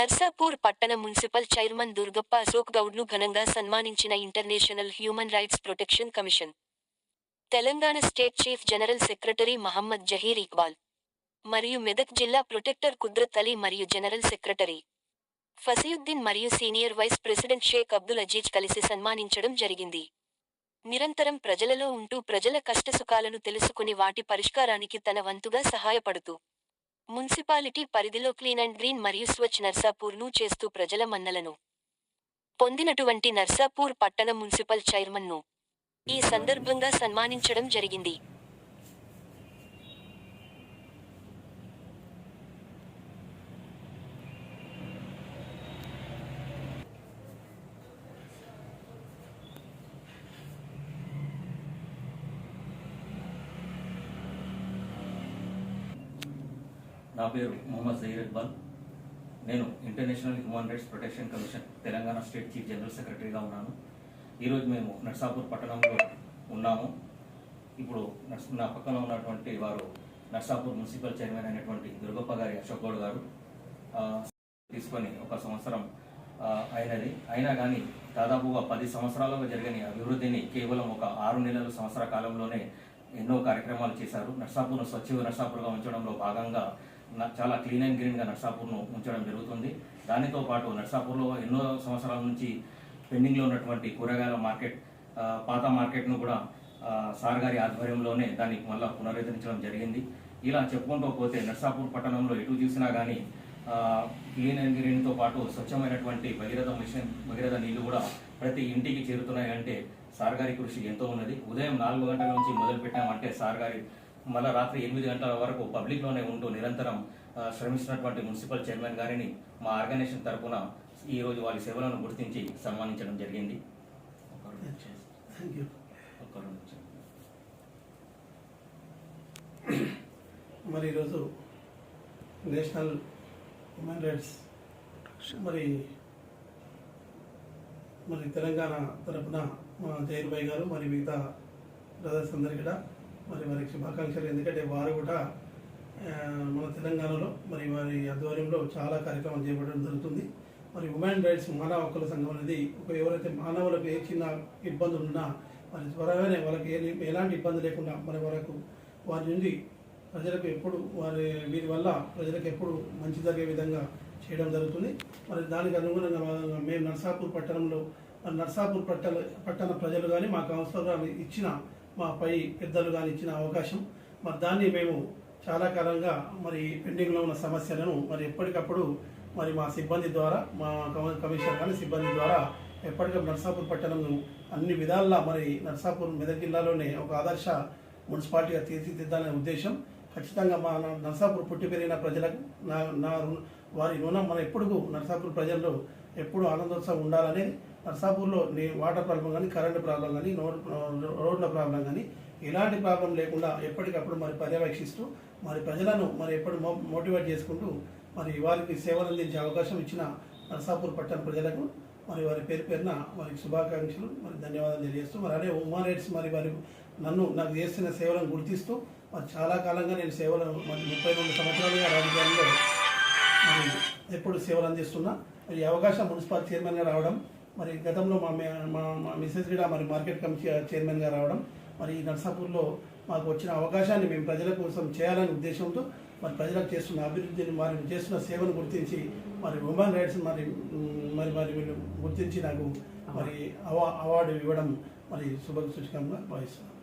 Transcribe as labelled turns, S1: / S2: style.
S1: నర్సాపూర్ పట్టణ municipal chairman Durgappa Ashok గౌడ్ను ఘనంగా సన్మానించిన international human rights protection commission. Telangana state chief general secretary Mohammed Zaheer Iqbal మరియు మెదక్ జిల్లా ప్రొటెక్టర్ కుద్రత్ అలీ మరియు జనరల్ సెక్రటరీ ఫసీయుద్దీన్ మరియు senior vice president Sheikh Abdul Aziz కలిసి సన్మానించడం జరిగింది. నిరంతరం ప్రజలలో ఉంటూ ప్రజల కష్టసుఖాలను తెలుసుకుని వాటి పరిష్కారానికి తన వంతుగా సహాయపడుతూ మున్సిపాలిటీ పరిధిలో క్లీన్ అండ్ గ్రీన్ మరియు స్వచ్ఛ నర్సాపూర్ను చేస్తూ ప్రజల మన్నలను పొందినటువంటి నర్సాపూర్ పట్టణ మున్సిపల్ చైర్మన్ను ఈ సందర్భంగా సన్మానించడం జరిగింది.
S2: నా పేరు మొహమ్మద్ జహీర్ ఇక్బాల్. నేను international human rights protection commission Telangana state chief general సెక్రటరీగా ఉన్నాను. ఈరోజు మేము నర్సాపూర్ పట్టణంలో ఉన్నాము. ఇప్పుడు నా పక్కన ఉన్నటువంటి వారు నర్సాపూర్ మున్సిపల్ చైర్మన్ అయినటువంటి దుర్గప్ప గారి అశోక్ గౌడ్ గారు. తీసుకొని ఒక సంవత్సరం అయినది. అయినా కానీ దాదాపుగా పది సంవత్సరాలుగా జరిగిన అభివృద్ధిని కేవలం ఒక ఆరు నెలల సంవత్సర కాలంలోనే ఎన్నో కార్యక్రమాలు చేశారు. నర్సాపూర్ను స్వచ్ఛ నర్సాపూర్గా ఉంచడంలో భాగంగా చాలా క్లీన్ అండ్ గ్రీన్గా నర్సాపూర్ను ఉంచడం జరుగుతుంది. దానితో పాటు నర్సాపూర్లో ఎన్నో సంవత్సరాల నుంచి పెండింగ్లో ఉన్నటువంటి కూరగాయల మార్కెట్ పాత మార్కెట్ను కూడా సార్ గారి ఆధ్వర్యంలోనే దానికి మళ్ళా పునరుద్ధరించడం జరిగింది. ఇలా చెప్పుకుంటూ పోతే నర్సాపూర్ పట్టణంలో ఎటు చూసినా కానీ క్లీన్ అండ్ గ్రీన్తో పాటు స్వచ్ఛమైనటువంటి భగీరథ మిషన్ భగీరథ నీళ్ళు కూడా ప్రతి ఇంటికి చేరుతున్నాయి అంటే సార్ గారి కృషి ఎంతో ఉన్నది. ఉదయం నాలుగు గంటల నుంచి మొదలు పెట్టామంటే సార్ గారి మళ్ళా రాత్రి ఎనిమిది గంటల వరకు పబ్లిక్లోనే ఉంటూ నిరంతరం శ్రమిస్తున్నటువంటి మున్సిపల్ చైర్మన్ గారిని మా ఆర్గనైజేషన్ తరఫున ఈ రోజు వారి సేవలను గుర్తించి సన్మానించడం జరిగింది.
S3: మరి ఈరోజు నేషనల్ హ్యూమన్ రైట్స్ మరి మరి తెలంగాణ తరపున మా జైర్ భాయ్ గారు మరి మిగతా బ్రదర్స్ అందరు కూడా మరి వారికి శుభాకాంక్షలు. ఎందుకంటే వారు కూడా మన తెలంగాణలో మరి వారి ఆధ్వర్యంలో చాలా కార్యక్రమాలు చేపట్టడం జరుగుతుంది. మరి ఉమెన్ రైట్స్ మానవ హక్కుల సంఘం అనేది ఒక ఎవరైతే మానవులకు ఏ చిన్న ఇబ్బందులు ఉన్నా మరి త్వరగానే వాళ్ళకి ఎలాంటి ఇబ్బంది లేకుండా మరి వరకు వారి నుండి ప్రజలకు ఎప్పుడు వారి వీరి వల్ల ప్రజలకు ఎప్పుడు మంచి జరిగే విధంగా చేయడం జరుగుతుంది. మరి దానికి అనుగుణంగా మేము నర్సాపూర్ పట్టణంలో మరి నర్సాపూర్ పట్టణ పట్టణ ప్రజలు కానీ మా కౌన్సిలర్ ఇచ్చిన మా పై పెద్దలు కానీ ఇచ్చిన అవకాశం. మరి దాన్ని మేము చాలా కాలంగా మరి పెండింగ్లో ఉన్న సమస్యలను మరి ఎప్పటికప్పుడు మరి మా సిబ్బంది ద్వారా మా కమ- కమిషనర్ కానీ సిబ్బంది ద్వారా ఎప్పటికప్పుడు నర్సాపూర్ పట్టణం అన్ని విధాలా మరి నర్సాపూర్ మెదక్ జిల్లాలోనే ఒక ఆదర్శ మున్సిపాలిటీగా తీర్చిదిద్దాలనే ఉద్దేశం. ఖచ్చితంగా మా నర్సాపూర్ పుట్టి పెరిగిన ప్రజలకు నా నా వారి రుణం మన ఎప్పుడు నర్సాపూర్ ప్రజల్లో ఎప్పుడు ఆనందోత్సవం ఉండాలనేది నర్సాపూర్లో నీ వాటర్ ప్రాబ్లం కానీ కరెంటు ప్రాబ్లం కానీ రోడ్ల ప్రాబ్లం కానీ ఎలాంటి ప్రాబ్లం లేకుండా ఎప్పటికప్పుడు మరి పర్యవేక్షిస్తూ మరి ప్రజలను మరి ఎప్పుడు మో- మోటివేట్ చేసుకుంటూ మరి వారికి సేవలు అందించే అవకాశం ఇచ్చిన నర్సాపూర్ పట్టణ ప్రజలకు మరి వారి పేరు పేరున వారికి శుభాకాంక్షలు. మరి ధన్యవాదాలు తెలియజేస్తూ మరి అదే ఉమా రైట్స్ మరి వారి నన్ను నాకు చేస్తున్న సేవలను గుర్తిస్తూ మరి చాలా కాలంగా నేను సేవలు మరి ముప్పై రెండు సంవత్సరాలుగా రాజకీయాల్లో మరి ఎప్పుడు సేవలు అందిస్తున్నా మరి అవకాశం మున్సిపల్ చైర్మన్గా రావడం మరి గతంలో మా మే- మా మా మిస్సెస్ కూడా మరి మార్కెట్ కమిటీ చైర్మన్గా రావడం మరి ఈ నర్సాపూర్లో మాకు వచ్చిన అవకాశాన్ని మేము ప్రజల కోసం చేయాలనే ఉద్దేశంతో మరి ప్రజలకు చేస్తున్న అభివృద్ధిని మరి చేస్తున్న సేవను గుర్తించి మరి ఉమెన్ రైట్స్ మరి మరి మరి వీళ్ళు గుర్తించి నాకు మరి అవా అవార్డు ఇవ్వడం మరి శుభ సూచకంగా భావిస్తున్నాను